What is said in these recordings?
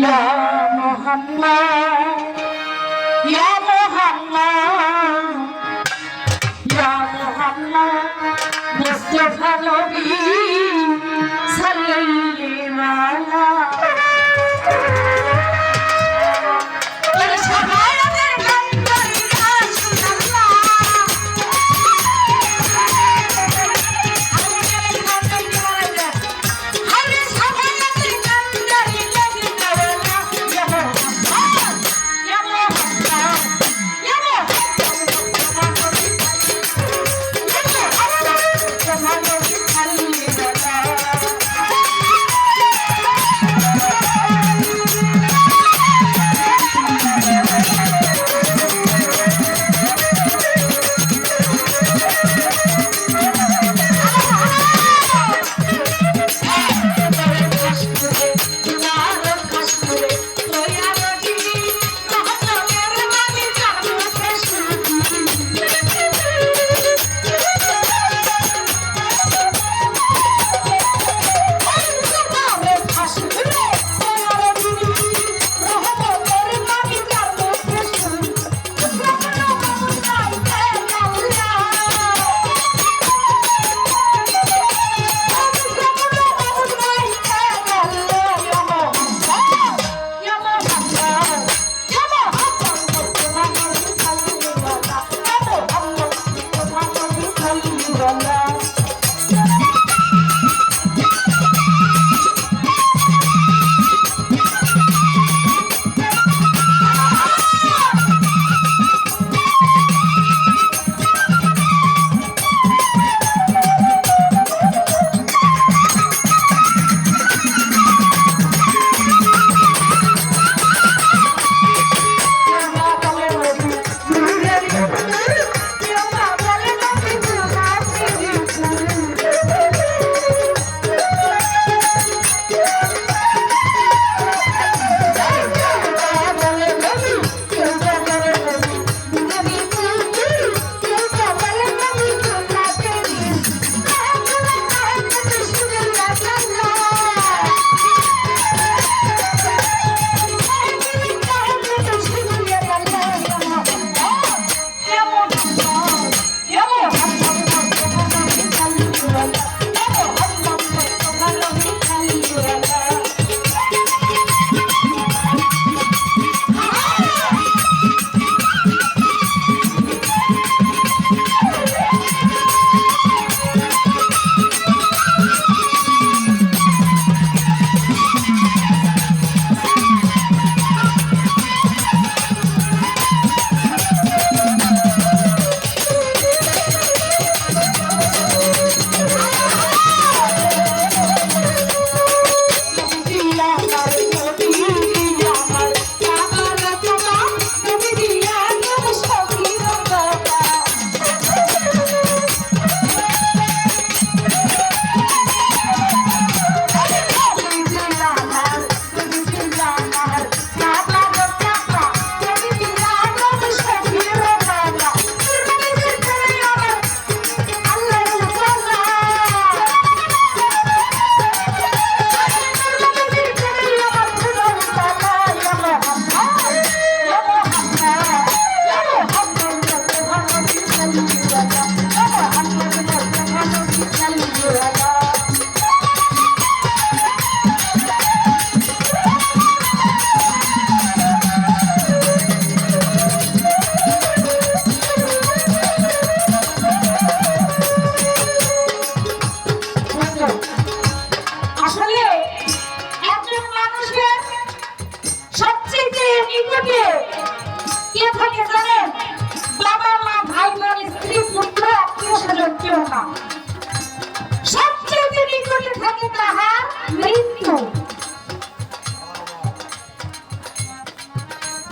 ইয়া মোহাম্মদ।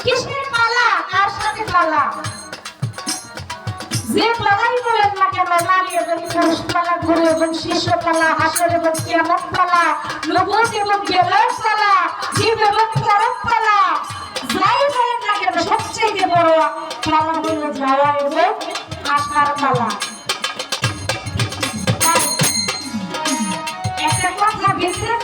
কিসের পালা? কার সাথে পালা? যে পালাই করেন না কেন, নারী এবং পুরুষ পালা গুরু এবং শিষ্য পালা, হাসর এবং কেমন পালা নবত এবং গেলের কেন, সবচেয়ে বড় পালা হলো যাওয়া এবং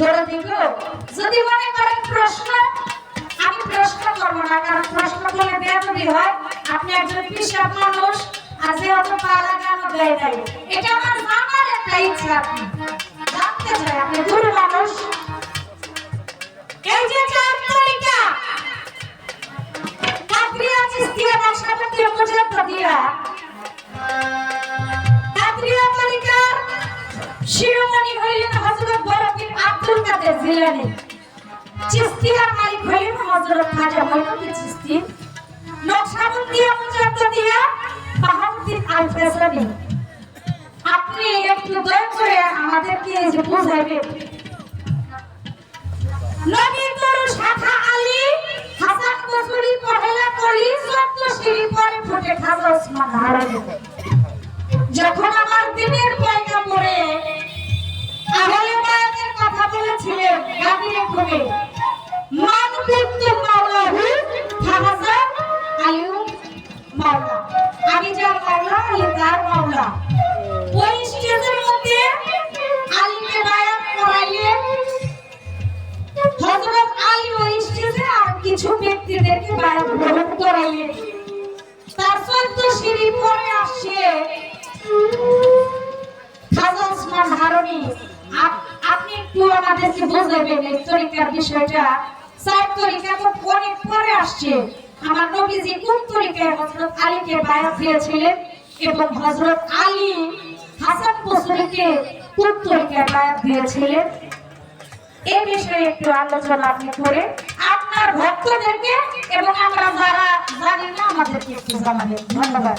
ধরে দিব যদি মনে করেন প্রশ্ন, আমি প্রশ্ন করব না, কারণ প্রশ্ন করলে বেয়াদবি হয়। আপনি একজন কৃষক মানুষ আজ অত পালা কেন দেয় নাই। এটা আমার জানার একটা ইচ্ছা আপনি। ফুটে হারাবে যখন আমার দিনের পয়গাম্বরে আহলে বায়াতের কথা বলেছিলেন কবি মান যার মাওলা আলী ওই মধ্যে আলীকে বায়াত করাইলেন হযরত আলী ওই স্টেজে আর কিছু ব্যক্তিদেরকে বায়াত গ্রহণ করাইলেন তার চোদ্দ সিঁড়ি পরে আসছে খাজা ওসমান আপনি একটু আমাদেরকে বুঝাবেন এই তরিকার বিষয়টা। চার তরিকা তো অনেক পরে আসছে। আমার নবীজি কোন তরিকায় হযরত আলীকে বায়াত দিয়েছিলেন এবং হযরত আলী হাসান বসরিকে কোন তরিকায় বায়াত দিয়েছিলেন? এই বিষয়ে একটু আলোচনা আপনি করে আপনার ভক্তদেরকে এবং আমরা যারা জানি না, আমাদেরকে একটু জানাবেন। ধন্যবাদ।